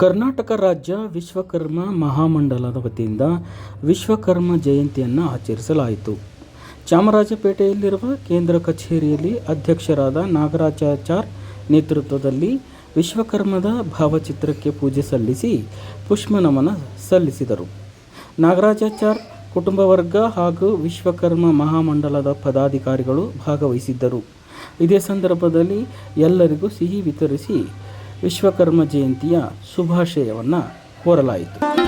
ಕರ್ನಾಟಕ ರಾಜ್ಯ ವಿಶ್ವಕರ್ಮ ಮಹಾಮಂಡಲದ ವತಿಯಿಂದ ವಿಶ್ವಕರ್ಮ ಜಯಂತಿಯನ್ನು ಆಚರಿಸಲಾಯಿತು. ಚಾಮರಾಜಪೇಟೆಯಲ್ಲಿರುವ ಕೇಂದ್ರ ಕಚೇರಿಯಲ್ಲಿ ಅಧ್ಯಕ್ಷರಾದ ನಾಗರಾಜಾಚಾರ್ ನೇತೃತ್ವದಲ್ಲಿ ವಿಶ್ವಕರ್ಮದ ಭಾವಚಿತ್ರಕ್ಕೆ ಪೂಜೆ ಸಲ್ಲಿಸಿ ಪುಷ್ಪನಮನ ಸಲ್ಲಿಸಿದರು. ನಾಗರಾಜಾಚಾರ್ ಕುಟುಂಬ ವರ್ಗ ಹಾಗೂ ವಿಶ್ವಕರ್ಮ ಮಹಾಮಂಡಲದ ಪದಾಧಿಕಾರಿಗಳು ಭಾಗವಹಿಸಿದ್ದರು. ಇದೇ ಸಂದರ್ಭದಲ್ಲಿ ಎಲ್ಲರಿಗೂ ಸಿಹಿ ವಿತರಿಸಿ ವಿಶ್ವಕರ್ಮ ಜಯಂತಿಯ ಶುಭಾಶಯವನ್ನು ಕೋರಲಾಯಿತು.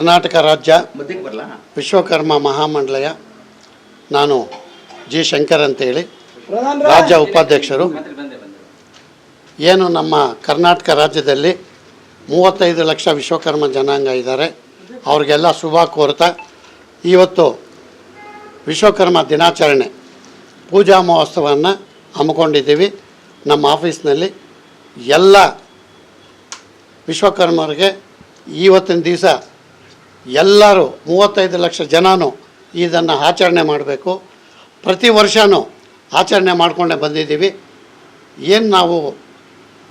ಕರ್ನಾಟಕ ರಾಜ್ಯ ವಿಶ್ವಕರ್ಮ ಮಹಾಮಂಡಲಯ. ನಾನು ಜಿ ಶಂಕರ್ ಅಂತೇಳಿ. ರಾಜ್ಯ ಉಪಾಧ್ಯಕ್ಷರು. ಏನು ನಮ್ಮ ಕರ್ನಾಟಕ ರಾಜ್ಯದಲ್ಲಿ ಮೂವತ್ತೈದು ಲಕ್ಷ ವಿಶ್ವಕರ್ಮ ಜನಾಂಗ ಇದ್ದಾರೆ. ಅವ್ರಿಗೆಲ್ಲ ಶುಭ ಕೋರ್ತಾ. ಇವತ್ತು ವಿಶ್ವಕರ್ಮ ದಿನಾಚರಣೆ. ಪೂಜಾ ಮಹೋತ್ಸವವನ್ನು ಹಮ್ಮಿಕೊಂಡಿದ್ದೀವಿ. ನಮ್ಮ ಆಫೀಸ್ನಲ್ಲಿ ಎಲ್ಲ ವಿಶ್ವಕರ್ಮರಿಗೆ ಇವತ್ತಿನ ದಿವಸ ಎಲ್ಲರೂ ಮೂವತ್ತೈದು ಲಕ್ಷ ಜನನೂ ಇದನ್ನು ಆಚರಣೆ ಮಾಡಬೇಕು. ಪ್ರತಿ ವರ್ಷವೂ ಆಚರಣೆ ಮಾಡಿಕೊಂಡೇ ಬಂದಿದ್ದೀವಿ. ಏನು ನಾವು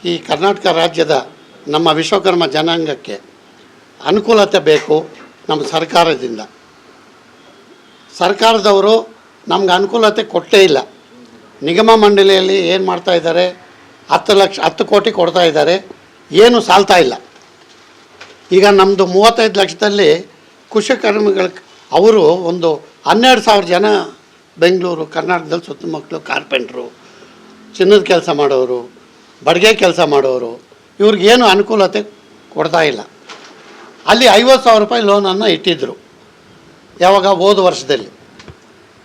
ಈ ಕರ್ನಾಟಕ ರಾಜ್ಯದ ನಮ್ಮ ವಿಶ್ವಕರ್ಮ ಜನಾಂಗಕ್ಕೆ ಅನುಕೂಲತೆ ಬೇಕು ನಮ್ಮ ಸರ್ಕಾರದಿಂದ. ಸರ್ಕಾರದವರು ನಮ್ಗೆ ಅನುಕೂಲತೆ ಕೊಟ್ಟೇ ಇಲ್ಲ. ನಿಗಮ ಮಂಡಳಿಯಲ್ಲಿ ಏನು ಮಾಡ್ತಾ ಇದ್ದಾರೆ? ಹತ್ತು ಲಕ್ಷ, ಹತ್ತು ಕೋಟಿ ಕೊಡ್ತಾ ಇದ್ದಾರೆ. ಏನು ಸಾಲ್ತಾ ಇಲ್ಲ. ಈಗ ನಮ್ಮದು ಮೂವತ್ತೈದು ಲಕ್ಷದಲ್ಲಿ ಕುಶಕರ್ಮಿಗಳ ಅವರು ಒಂದು ಹನ್ನೆರಡು ಸಾವಿರ ಜನ ಬೆಂಗಳೂರು, ಕರ್ನಾಟಕದಲ್ಲಿ ಸುತ್ತಮುತ್ತಲು ಕಾರ್ಪೆಂಟ್ರು, ಚಿನ್ನದ ಕೆಲಸ ಮಾಡೋರು, ಬಡಿಗೆ ಕೆಲಸ ಮಾಡೋರು ಇವ್ರಿಗೇನು ಅನುಕೂಲತೆ ಕೊಡ್ತಾ ಇಲ್ಲ. ಅಲ್ಲಿ ಐವತ್ತು ಸಾವಿರ ರೂಪಾಯಿ ಲೋನನ್ನು ಇಟ್ಟಿದ್ದರು ಯಾವಾಗ? ಹೋದ ವರ್ಷದಲ್ಲಿ.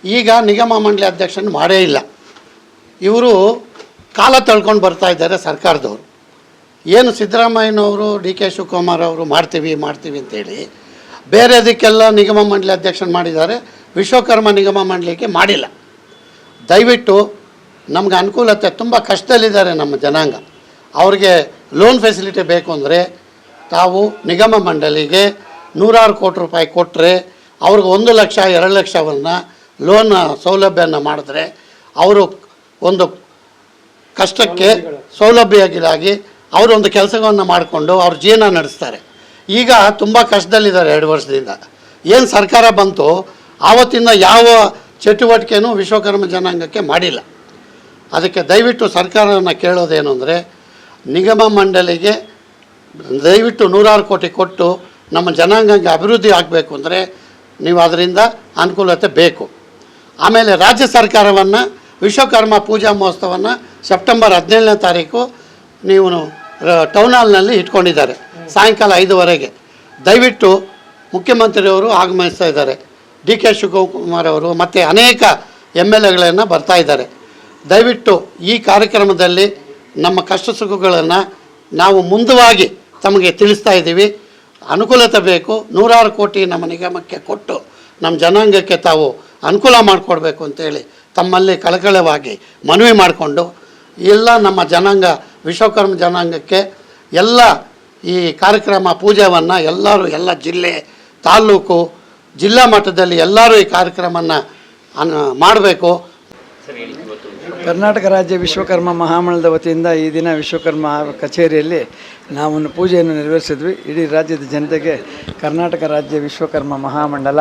ಈಗ ನಿಗಮ ಮಂಡಳಿ ಅಧ್ಯಕ್ಷನ ಮಾಡೇ ಇಲ್ಲ. ಇವರು ಕಾಲ ತಳ್ಕೊಂಡು ಬರ್ತಾ ಇದ್ದಾರೆ ಸರ್ಕಾರದವರು. ಏನು ಸಿದ್ದರಾಮಯ್ಯನವರು, ಡಿ ಕೆ ಶಿವಕುಮಾರ್ ಅವರು ಮಾಡ್ತೀವಿ ಮಾಡ್ತೀವಿ ಅಂತೇಳಿ ಬೇರೆದಕ್ಕೆಲ್ಲ ನಿಗಮ ಮಂಡಳಿ ಅಧ್ಯಕ್ಷನ ಮಾಡಿದ್ದಾರೆ. ವಿಶ್ವಕರ್ಮ ನಿಗಮ ಮಂಡಳಿಗೆ ಮಾಡಿಲ್ಲ. ದಯವಿಟ್ಟು ನಮ್ಗೆ ಅನುಕೂಲತೆ ತುಂಬ ಕಷ್ಟದಲ್ಲಿದ್ದಾರೆ ನಮ್ಮ ಜನಾಂಗ. ಅವ್ರಿಗೆ ಲೋನ್ ಫೆಸಿಲಿಟಿ ಬೇಕು ಅಂದರೆ ತಾವು ನಿಗಮ ಮಂಡಳಿಗೆ ನೂರಾರು ಕೋಟಿ ರೂಪಾಯಿ ಕೊಟ್ಟರೆ ಅವ್ರಿಗೆ ಒಂದು ಲಕ್ಷ, ಎರಡು ಲಕ್ಷವನ್ನು ಲೋನ್ ಸೌಲಭ್ಯವನ್ನು ಮಾಡಿದ್ರೆ ಅವರು ಒಂದು ಕಷ್ಟಕ್ಕೆ ಸೌಲಭ್ಯಗಳಾಗಿ ಅವರೊಂದು ಕೆಲಸವನ್ನು ಮಾಡಿಕೊಂಡು ಅವ್ರ ಜೀವನ ನಡೆಸ್ತಾರೆ. ಈಗ ತುಂಬ ಕಷ್ಟದಲ್ಲಿದ್ದಾರೆ ಎರಡು ವರ್ಷದಿಂದ. ಏನು ಸರ್ಕಾರ ಬಂತು ಆವತ್ತಿಂದ ಯಾವ ಚಟುವಟಿಕೆನೂ ವಿಶ್ವಕರ್ಮ ಜನಾಂಗಕ್ಕೆ ಮಾಡಿಲ್ಲ. ಅದಕ್ಕೆ ದಯವಿಟ್ಟು ಸರ್ಕಾರವನ್ನು ಕೇಳೋದೇನು ಅಂದರೆ, ನಿಗಮ ಮಂಡಳಿಗೆ ದಯವಿಟ್ಟು ನೂರಾರು ಕೋಟಿ ಕೊಟ್ಟು ನಮ್ಮ ಜನಾಂಗಕ್ಕೆ ಅಭಿವೃದ್ಧಿ ಆಗಬೇಕು ಅಂದರೆ ನೀವು ಅದರಿಂದ ಅನುಕೂಲತೆ ಬೇಕು. ಆಮೇಲೆ ರಾಜ್ಯ ಸರ್ಕಾರವನ್ನು, ವಿಶ್ವಕರ್ಮ ಪೂಜಾ ಮಹೋತ್ಸವವನ್ನು ಸೆಪ್ಟೆಂಬರ್ ಹದಿನೇಳನೇ ತಾರೀಕು ನೀವು ಟೌನ್ ಹಾಲ್ನಲ್ಲಿ ಇಟ್ಕೊಂಡಿದ್ದಾರೆ. ಸಾಯಂಕಾಲ ಐದುವರೆಗೆ. ದಯವಿಟ್ಟು ಮುಖ್ಯಮಂತ್ರಿಯವರು ಆಗಮಿಸ್ತಾ ಇದ್ದಾರೆ. ಡಿ ಕೆ ಶಿವಕುಮಾರ್ ಅವರು ಮತ್ತು ಅನೇಕ ಎಂ ಎಲ್ ಎಗಳನ್ನು ಬರ್ತಾ ಇದ್ದಾರೆ. ದಯವಿಟ್ಟು ಈ ಕಾರ್ಯಕ್ರಮದಲ್ಲಿ ನಮ್ಮ ಕಷ್ಟ ಸುಖಗಳನ್ನು ನಾವು ಮುಂದವಾಗಿ ತಮಗೆ ತಿಳಿಸ್ತಾ ಇದ್ದೀವಿ. ಅನುಕೂಲತೆ ಬೇಕು. ನೂರಾರು ಕೋಟಿ ನಮ್ಮ ನಿಗಮಕ್ಕೆ ಕೊಟ್ಟು ನಮ್ಮ ಜನಾಂಗಕ್ಕೆ ತಾವು ಅನುಕೂಲ ಮಾಡಿಕೊಡ್ಬೇಕು ಅಂತೇಳಿ ತಮ್ಮಲ್ಲಿ ಕಳಕಳವಾಗಿ ಮನವಿ ಮಾಡಿಕೊಂಡು ಎಲ್ಲ ನಮ್ಮ ಜನಾಂಗ ವಿಶ್ವಕರ್ಮ ಜನಾಂಗಕ್ಕೆ ಎಲ್ಲ ಈ ಕಾರ್ಯಕ್ರಮ ಪೂಜೆಯನ್ನು ಎಲ್ಲರೂ ಎಲ್ಲ ಜಿಲ್ಲೆ ತಾಲೂಕು ಜಿಲ್ಲಾ ಮಟ್ಟದಲ್ಲಿ ಎಲ್ಲರೂ ಈ ಕಾರ್ಯಕ್ರಮವನ್ನು ಮಾಡಬೇಕು. ಸರ್ ಹೇಳಿ ಇವತ್ತು. ಕರ್ನಾಟಕ ರಾಜ್ಯ ವಿಶ್ವಕರ್ಮ ಮಹಾಮಂಡಲದ ವತಿಯಿಂದ ಈ ದಿನ ವಿಶ್ವಕರ್ಮ ಕಚೇರಿಯಲ್ಲಿ ನಾವೊಂದು ಪೂಜೆಯನ್ನು ನೆರವೇರಿಸಿದ್ವಿ. ಇಡೀ ರಾಜ್ಯದ ಜನತೆಗೆ ಕರ್ನಾಟಕ ರಾಜ್ಯ ವಿಶ್ವಕರ್ಮ ಮಹಾಮಂಡಲ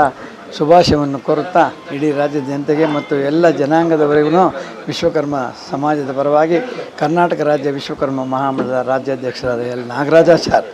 ಶುಭಾಶಯವನ್ನು ಕೋರುತ್ತಾ ಇಡೀ ರಾಜ್ಯದ ಜನತೆಗೆ ಮತ್ತು ಎಲ್ಲ ಜನಾಂಗದವರೆಗೂ ವಿಶ್ವಕರ್ಮ ಸಮಾಜದ ಪರವಾಗಿ ಕರ್ನಾಟಕ ರಾಜ್ಯ ವಿಶ್ವಕರ್ಮ ಮಹಾಮಂಡಲದ ರಾಜ್ಯಾಧ್ಯಕ್ಷರಾದ ಎಲ್ ನಾಗರಾಜಾಚಾರ್.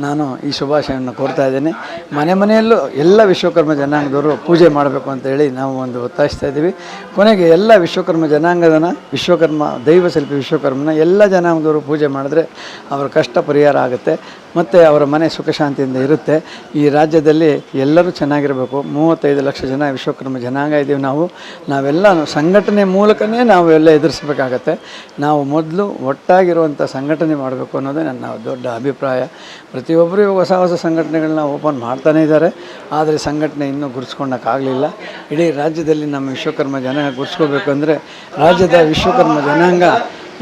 ನಾನು ಈ ಶುಭಾಶಯವನ್ನು ಕೋರ್ತಾ ಇದ್ದೇನೆ. ಮನೆ ಮನೆಯಲ್ಲೂ ಎಲ್ಲ ವಿಶ್ವಕರ್ಮ ಜನಾಂಗದವರು ಪೂಜೆ ಮಾಡಬೇಕು ಅಂತ ಹೇಳಿ ನಾವು ಒಂದು ಒತ್ತಾಯಿಸ್ತಾ ಇದ್ದೀವಿ. ಕೊನೆಗೆ ಎಲ್ಲ ವಿಶ್ವಕರ್ಮ ಜನಾಂಗದನ, ವಿಶ್ವಕರ್ಮ ದೈವ ಶಿಲ್ಪಿ ವಿಶ್ವಕರ್ಮನ ಎಲ್ಲ ಜನಾಂಗದವರು ಪೂಜೆ ಮಾಡಿದ್ರೆ ಅವರ ಕಷ್ಟ ಪರಿಹಾರ ಆಗುತ್ತೆ. ಮತ್ತು ಅವರ ಮನೆ ಸುಖ ಶಾಂತಿಯಿಂದ ಇರುತ್ತೆ. ಈ ರಾಜ್ಯದಲ್ಲಿ ಎಲ್ಲರೂ ಚೆನ್ನಾಗಿರಬೇಕು. ಮೂವತ್ತೈದು ಲಕ್ಷ ಜನ ವಿಶ್ವಕರ್ಮ ಜನಾಂಗ ಇದ್ದೀವಿ ನಾವು. ನಾವೆಲ್ಲ ಸಂಘಟನೆ ಮೂಲಕನೇ ನಾವು ಎಲ್ಲ ಎದುರಿಸಬೇಕಾಗತ್ತೆ. ನಾವು ಮೊದಲು ಒಟ್ಟಾಗಿರುವಂಥ ಸಂಘಟನೆ ಮಾಡಬೇಕು ಅನ್ನೋದೇ ನನ್ನ ದೊಡ್ಡ ಅಭಿಪ್ರಾಯ. ಪ್ರತಿಯೊಬ್ಬರು ಹೊಸ ಹೊಸ ಸಂಘಟನೆಗಳನ್ನ ಓಪನ್ ಮಾಡ್ತಾನೇ ಇದ್ದಾರೆ. ಆದರೆ ಸಂಘಟನೆ ಇನ್ನೂ ಗುರುಸ್ಕೊಳಕ್ಕಾಗಲಿಲ್ಲ ಇಡೀ ರಾಜ್ಯದಲ್ಲಿ ನಮ್ಮ ವಿಶ್ವಕರ್ಮ ಜನಾಂಗ ಗುರುಸ್ಕೋಬೇಕು ಅಂದರೆ ರಾಜ್ಯದ ವಿಶ್ವಕರ್ಮ ಜನಾಂಗ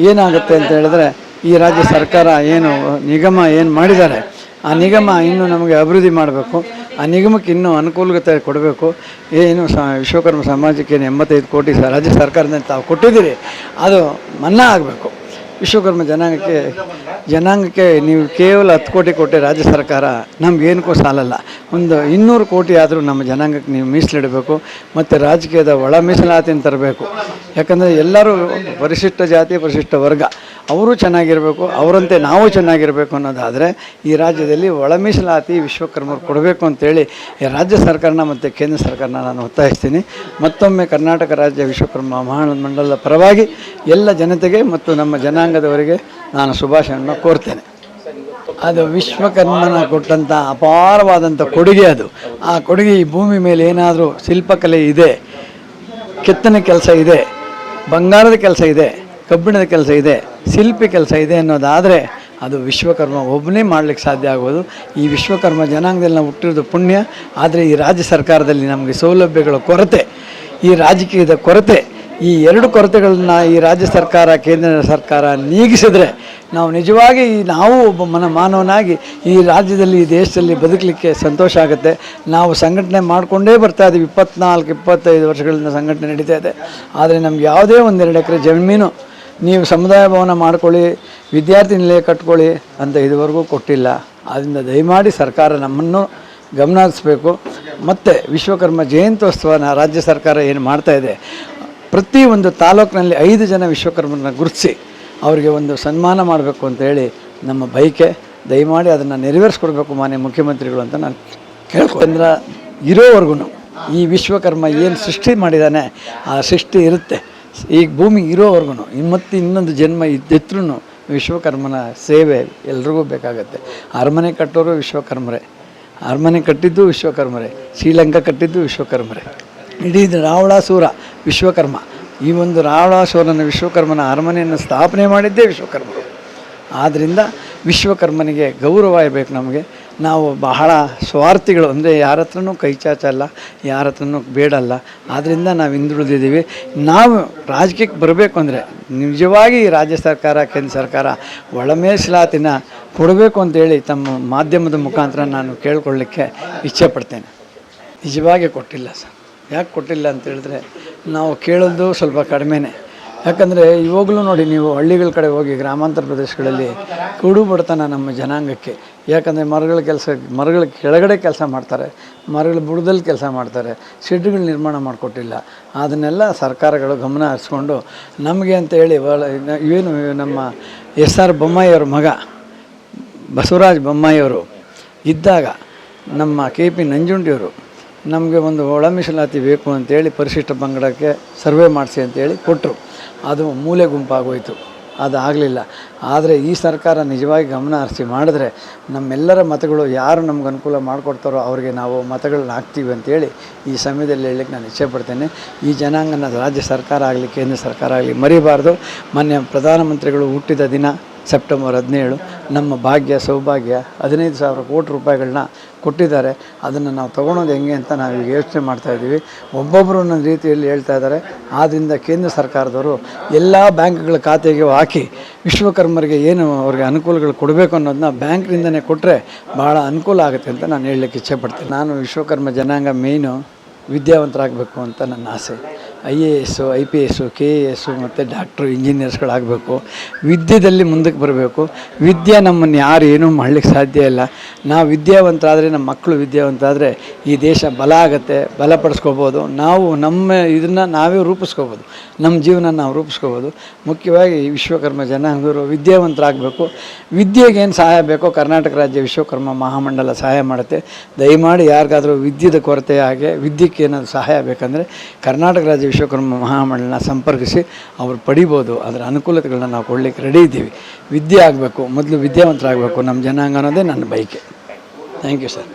ಏನಾಗುತ್ತೆ ಅಂತ ಹೇಳಿದ್ರೆ ಈ ರಾಜ್ಯ ಸರ್ಕಾರ ಏನು, ನಿಗಮ ಏನು ಮಾಡಿದ್ದಾರೆ, ಆ ನಿಗಮ ಇನ್ನೂ ನಮಗೆ ಅಭಿವೃದ್ಧಿ ಮಾಡಬೇಕು. ಆ ನಿಗಮಕ್ಕೆ ಇನ್ನೂ ಅನುಕೂಲತೆ ಕೊಡಬೇಕು. ಏನು ಸ, ವಿಶ್ವಕರ್ಮ ಸಮಾಜಕ್ಕೆ ಏನು ಎಂಬತ್ತೈದು ಕೋಟಿ ಸ, ರಾಜ್ಯ ಸರ್ಕಾರದಿಂದ ತಾವು ಕೊಟ್ಟಿದ್ದೀರಿ, ಅದು ಮನ್ನಾ ಆಗಬೇಕು. ವಿಶ್ವಕರ್ಮ ಜನಾಂಗಕ್ಕೆ ಜನಾಂಗಕ್ಕೆ ನೀವು ಕೇವಲ ಹತ್ತು ಕೋಟಿ ಕೊಟ್ಟೆ ರಾಜ್ಯ ಸರ್ಕಾರ ನಮಗೇನಕ್ಕೂ ಸಾಲಲ್ಲ. ಒಂದು ಇನ್ನೂರು ಕೋಟಿ ಆದರೂ ನಮ್ಮ ಜನಾಂಗಕ್ಕೆ ನೀವು ಮೀಸಲಿಡಬೇಕು, ಮತ್ತು ರಾಜಕೀಯದ ಒಳ ಮೀಸಲಾತಿಯನ್ನು ತರಬೇಕು. ಯಾಕಂದರೆ ಎಲ್ಲರೂ ಪರಿಶಿಷ್ಟ ಜಾತಿ, ಪರಿಶಿಷ್ಟ ವರ್ಗ. ಅವರು ಚೆನ್ನಾಗಿರಬೇಕು, ಅವರಂತೆ ನಾವು ಚೆನ್ನಾಗಿರಬೇಕು ಅನ್ನೋದಾದರೆ ಈ ರಾಜ್ಯದಲ್ಲಿ ಒಳಮೀಸಲಾತಿ ವಿಶ್ವಕರ್ಮರು ಕೊಡಬೇಕು ಅಂತೇಳಿ ರಾಜ್ಯ ಸರ್ಕಾರನ ಮತ್ತು ಕೇಂದ್ರ ಸರ್ಕಾರನ ನಾನು ಒತ್ತಾಯಿಸ್ತೀನಿ. ಮತ್ತೊಮ್ಮೆ ಕರ್ನಾಟಕ ರಾಜ್ಯ ವಿಶ್ವಕರ್ಮ ಮಹಾಮಂಡಲದ ಪರವಾಗಿ ಎಲ್ಲ ಜನತೆಗೆ ಮತ್ತು ನಮ್ಮ ಜನಾಂಗದವರಿಗೆ ನಾನು ಶುಭಾಶಯವನ್ನು ಕೋರ್ತೇನೆ. ಅದು ವಿಶ್ವಕರ್ಮನ ಕೊಟ್ಟಂಥ ಅಪಾರವಾದಂಥ ಕೊಡುಗೆ ಅದು. ಆ ಕೊಡುಗೆ ಈ ಭೂಮಿ ಮೇಲೆ ಏನಾದರೂ ಶಿಲ್ಪಕಲೆ ಇದೆ, ಕೆತ್ತನೆ ಕೆಲಸ ಇದೆ, ಬಂಗಾರದ ಕೆಲಸ ಇದೆ ಕಬ್ಬಿಣದ ಕೆಲಸ ಇದೆ, ಶಿಲ್ಪಿ ಕೆಲಸ ಇದೆ ಅನ್ನೋದಾದರೆ ಅದು ವಿಶ್ವಕರ್ಮ ಒಬ್ಬನೇ ಮಾಡಲಿಕ್ಕೆ ಸಾಧ್ಯ ಆಗೋದು. ಈ ವಿಶ್ವಕರ್ಮ ಜನಾಂಗದಲ್ಲಿ ನಾವು ಹುಟ್ಟಿರೋದು ಪುಣ್ಯ, ಆದರೆ ಈ ರಾಜ್ಯ ಸರ್ಕಾರದಲ್ಲಿ ನಮಗೆ ಸೌಲಭ್ಯಗಳ ಕೊರತೆ, ಈ ರಾಜಕೀಯದ ಕೊರತೆ, ಈ ಎರಡು ಕೊರತೆಗಳನ್ನ ಈ ರಾಜ್ಯ ಸರ್ಕಾರ, ಕೇಂದ್ರ ಸರ್ಕಾರ ನೀಗಿಸಿದರೆ ನಾವು ನಿಜವಾಗಿ ನಾವು ಒಬ್ಬ ಮನ ಮಾನವನಾಗಿ ಈ ರಾಜ್ಯದಲ್ಲಿ, ಈ ದೇಶದಲ್ಲಿ ಬದುಕಲಿಕ್ಕೆ ಸಂತೋಷ ಆಗುತ್ತೆ. ನಾವು ಸಂಘಟನೆ ಮಾಡಿಕೊಂಡೇ ಬರ್ತಾ ಇದ್ದೀವಿ ಇಪ್ಪತ್ನಾಲ್ಕು, ಇಪ್ಪತ್ತೈದು ವರ್ಷಗಳಿಂದ ಸಂಘಟನೆ ನಡೀತಾ ಇದೆ. ಆದರೆ ನಮ್ಗೆ ಯಾವುದೇ ಒಂದೆರಡು ಎಕರೆ ಜಮೀನು ನೀವು ಸಮುದಾಯ ಭವನ ಮಾಡ್ಕೊಳ್ಳಿ, ವಿದ್ಯಾರ್ಥಿ ನಿಲಯ ಕಟ್ಕೊಳ್ಳಿ ಅಂತ ಇದುವರೆಗೂ ಕೊಟ್ಟಿಲ್ಲ. ಆದ್ದರಿಂದ ದಯಮಾಡಿ ಸರ್ಕಾರ ನಮ್ಮನ್ನು ಗಮನ ಹರಿಸ್ಬೇಕು ಮತ್ತು ವಿಶ್ವಕರ್ಮ ಜಯಂತ್ಯೋತ್ಸವನ ರಾಜ್ಯ ಸರ್ಕಾರ ಏನು ಮಾಡ್ತಾ ಇದೆ, ಪ್ರತಿ ಒಂದು ತಾಲೂಕಿನಲ್ಲಿ ಐದು ಜನ ವಿಶ್ವಕರ್ಮರನ್ನ ಗುರುತಿಸಿ ಅವರಿಗೆ ಒಂದು ಸನ್ಮಾನ ಮಾಡಬೇಕು ಅಂತ ಹೇಳಿ ನಮ್ಮ ಬೈಕೆ ದಯಮಾಡಿ ಅದನ್ನು ನೆರವೇರಿಸ್ಕೊಡ್ಬೇಕು ಮಾನ್ಯ ಮುಖ್ಯಮಂತ್ರಿಗಳು ಅಂತ ನಾನು ಕೇಳ್ಕೊಂಡ್ರ ಇರೋವರೆಗೂ ಈ ವಿಶ್ವಕರ್ಮ ಏನು ಸೃಷ್ಟಿ ಮಾಡಿದ್ದಾನೆ ಆ ಸೃಷ್ಟಿ ಇರುತ್ತೆ. ಈಗ ಭೂಮಿ ಇರೋವರೆಗೂ ಮತ್ತೆ ಇನ್ನೊಂದು ಜನ್ಮ ಇದ್ದಿದ್ರೂ ವಿಶ್ವಕರ್ಮನ ಸೇವೆ ಎಲ್ರಿಗೂ ಬೇಕಾಗತ್ತೆ. ಅರಮನೆ ಕಟ್ಟೋರು ವಿಶ್ವಕರ್ಮರೇ, ಅರಮನೆ ಕಟ್ಟಿದ್ದು ವಿಶ್ವಕರ್ಮರೇ, ಶ್ರೀಲಂಕಾ ಕಟ್ಟಿದ್ದು ವಿಶ್ವಕರ್ಮರೇ. ಇಡೀ ರಾವಣಾಸುರ ವಿಶ್ವಕರ್ಮ, ಈ ಒಂದು ರಾವಣಾಸುರನ ವಿಶ್ವಕರ್ಮನ ಅರಮನೆಯನ್ನು ಸ್ಥಾಪನೆ ಮಾಡಿದ್ದೇ ವಿಶ್ವಕರ್ಮರು. ಆದ್ದರಿಂದ ವಿಶ್ವಕರ್ಮನಿಗೆ ಗೌರವ ಇರಬೇಕು ನಮಗೆ. ನಾವು ಬಹಳ ಸ್ವಾರ್ಥಿಗಳು ಅಂದರೆ ಯಾರ ಹತ್ರನೂ ಕೈ ಚಾಚಲ್ಲ ಯಾರ ಹತ್ರನೂ ಬೇಡಲ್ಲ. ಆದ್ದರಿಂದ ನಾವು ಹಿಂದುಳಿದಿದ್ದೀವಿ. ನಾವು ರಾಜಕೀಯಕ್ಕೆ ಬರಬೇಕು ಅಂದರೆ ನಿಜವಾಗಿ ರಾಜ್ಯ ಸರ್ಕಾರ, ಕೇಂದ್ರ ಸರ್ಕಾರ ಒಳ ಮೀಸಲಾತಿನ ಕೊಡಬೇಕು ಅಂತೇಳಿ ತಮ್ಮ ಮಾಧ್ಯಮದ ಮುಖಾಂತರ ನಾನು ಕೇಳ್ಕೊಳ್ಳಿಕ್ಕೆ ಇಚ್ಛೆ ಪಡ್ತೇನೆ ನಿಜವಾಗಿ ಕೊಟ್ಟಿಲ್ಲ ಸರ್. ಯಾಕೆ ಕೊಟ್ಟಿಲ್ಲ ಅಂತ ಹೇಳಿದ್ರೆ ನಾವು ಕೇಳೋದು ಸ್ವಲ್ಪ ಕಡಿಮೆನೇ. ಯಾಕಂದರೆ ಇವಾಗಲೂ ನೋಡಿ ನೀವು ಹಳ್ಳಿಗಳ ಕಡೆ ಹೋಗಿ ಗ್ರಾಮಾಂತರ ಪ್ರದೇಶಗಳಲ್ಲಿ ಕುಡು ಬಡತನ ನಮ್ಮ ಜನಾಂಗಕ್ಕೆ. ಯಾಕಂದರೆ ಮರಗಳ ಕೆಲಸ, ಮರಗಳ ಕೆಳಗಡೆ ಕೆಲಸ ಮಾಡ್ತಾರೆ, ಮರಗಳ ಬುಡದಲ್ಲಿ ಕೆಲಸ ಮಾಡ್ತಾರೆ, ಶೆಡ್ಗಳು ನಿರ್ಮಾಣ ಮಾಡಿಕೊಟ್ಟಿಲ್ಲ. ಅದನ್ನೆಲ್ಲ ಸರ್ಕಾರಗಳು ಗಮನ ಹರಿಸ್ಕೊಂಡು ನಮಗೆ ಅಂತ ಹೇಳಿ ಭಾಳ ಏನು ನಮ್ಮ ಎಸ್ ಆರ್ ಬೊಮ್ಮಾಯಿಯವ್ರ ಮಗ, ಬಸವರಾಜ ಬೊಮ್ಮಾಯಿಯವರು ಇದ್ದಾಗ ನಮ್ಮ ಕೆ ಪಿ ನಂಜುಂಡಿಯವರು ನಮಗೆ ಒಂದು ಒಳ ಮೀಸಲಾತಿ ಬೇಕು ಅಂತೇಳಿ ಪರಿಶಿಷ್ಟ ಪಂಗಡಕ್ಕೆ ಸರ್ವೆ ಮಾಡಿಸಿ ಅಂತೇಳಿ ಕೊಟ್ಟರು ಅದು ಮೂಲೆ ಗುಂಪಾಗೋಯಿತು. ಅದು ಆಗಲಿಲ್ಲ. ಆದರೆ ಈ ಸರ್ಕಾರ ನಿಜವಾಗಿ ಗಮನ ಹರಿಸಿ ಮಾಡಿದ್ರೆ ನಮ್ಮೆಲ್ಲರ ಮತಗಳು ಯಾರು ನಮ್ಗೆ ಅನುಕೂಲ ಮಾಡಿಕೊಡ್ತಾರೋ ಅವ್ರಿಗೆ ನಾವು ಮತಗಳನ್ನ ಹಾಕ್ತೀವಿ ಅಂತೇಳಿ ಈ ಸಮಯದಲ್ಲಿ ಹೇಳಲಿಕ್ಕೆ ನಾನು ಇಚ್ಛೆ ಪಡ್ತೇನೆ. ಈ ಜನಾಂಗನ ರಾಜ್ಯ ಸರ್ಕಾರ ಆಗಲಿ, ಕೇಂದ್ರ ಸರ್ಕಾರ ಆಗಲಿ ಮರಿಬಾರ್ದು. ಮಾನ್ಯ ಪ್ರಧಾನಮಂತ್ರಿಗಳು ಹುಟ್ಟಿದ ದಿನ ಸೆಪ್ಟೆಂಬರ್ ಹದಿನೇಳು ನಮ್ಮ ಭಾಗ್ಯ, ಸೌಭಾಗ್ಯ ಹದಿನೈದು ಸಾವಿರ ಕೋಟಿ ರೂಪಾಯಿಗಳನ್ನ ಕೊಟ್ಟಿದ್ದಾರೆ. ಅದನ್ನು ನಾವು ತೊಗೊಳೋದು ಹೆಂಗೆ ಅಂತ ನಾವು ಈಗ ಯೋಚನೆ ಮಾಡ್ತಾಯಿದ್ದೀವಿ ಒಬ್ಬೊಬ್ಬರು ಒಂದೊಂದು ರೀತಿಯಲ್ಲಿ ಹೇಳ್ತಾ ಇದ್ದಾರೆ. ಆದ್ದರಿಂದ ಕೇಂದ್ರ ಸರ್ಕಾರದವರು ಎಲ್ಲ ಬ್ಯಾಂಕ್ಗಳ ಖಾತೆಗೆ ಹಾಕಿ ವಿಶ್ವಕರ್ಮರಿಗೆ ಏನು ಅವ್ರಿಗೆ ಅನುಕೂಲಗಳು ಕೊಡಬೇಕು ಅನ್ನೋದನ್ನ ಬ್ಯಾಂಕ್ನಿಂದನೇ ಕೊಟ್ಟರೆ ಭಾಳ ಅನುಕೂಲ ಆಗುತ್ತೆ ಅಂತ ನಾನು ಹೇಳಲಿಕ್ಕೆ ಇಚ್ಛೆ ಪಡ್ತೀನಿ. ನಾನು ವಿಶ್ವಕರ್ಮ ಜನಾಂಗ ಮೇಯ್ನು ವಿದ್ಯಾವಂತರಾಗಬೇಕು ಅಂತ ನನ್ನ ಆಸೆ. I A S I P S K A S ಮತ್ತು ಡಾಕ್ಟ್ರು, ಇಂಜಿನಿಯರ್ಸ್ಗಳಾಗಬೇಕು. ವಿದ್ಯೆದಲ್ಲಿ ಮುಂದಕ್ಕೆ ಬರಬೇಕು. ವಿದ್ಯೆ ನಮ್ಮನ್ನು ಯಾರು ಏನೂ ಮಾಡಲಿಕ್ಕೆ ಸಾಧ್ಯ ಇಲ್ಲ. ನಾವು ವಿದ್ಯಾವಂತರಾದರೆ, ನಮ್ಮ ಮಕ್ಕಳು ವಿದ್ಯಾವಂತರಾದರೆ ಈ ದೇಶ ಬಲ ಆಗುತ್ತೆ, ಬಲಪಡಿಸ್ಕೋಬೋದು. ನಾವು ನಮ್ಮ ಇದನ್ನು ನಾವೇ ರೂಪಿಸ್ಕೋಬೋದು. ನಮ್ಮ ಜೀವನ ನಾವು ರೂಪಿಸ್ಕೋಬೋದು. ಮುಖ್ಯವಾಗಿ ವಿಶ್ವಕರ್ಮ ಜನಾಂಗರು ವಿದ್ಯಾವಂತರಾಗಬೇಕು. ವಿದ್ಯೆಗೆ ಏನು ಸಹಾಯ ಬೇಕೋ, ಕರ್ನಾಟಕ ರಾಜ್ಯ ವಿಶ್ವಕರ್ಮ ಮಹಾಮಂಡಲ ಸಹಾಯ ಮಾಡುತ್ತೆ. ದಯಮಾಡಿ ಯಾರಿಗಾದರೂ ವಿದ್ಯೆದ ಕೊರತೆ ಹಾಗೆ ವಿದ್ಯಕ್ಕೆ ಏನಾದರೂ ಸಹಾಯ ಬೇಕಂದರೆ ಕರ್ನಾಟಕ ರಾಜ್ಯ ವಿಶ್ವಕರ್ಮ ಮಹಾಮಂಡಲನ ಸಂಪರ್ಕಿಸಿ ಅವ್ರು ಪಡಿಬೋದು. ಅದರ ಅನುಕೂಲತೆಗಳನ್ನ ನಾವು ಕೊಡಲಿಕ್ಕೆ ರೆಡಿ ಇದ್ದೀವಿ. ವಿದ್ಯೆ ಆಗಬೇಕು. ಮೊದಲು ವಿದ್ಯಾವಂತರಾಗಬೇಕು ನಮ್ಮ ಜನಾಂಗ ಅನ್ನೋದೇ ನನ್ನ ಬಯಕೆ. Thank you sir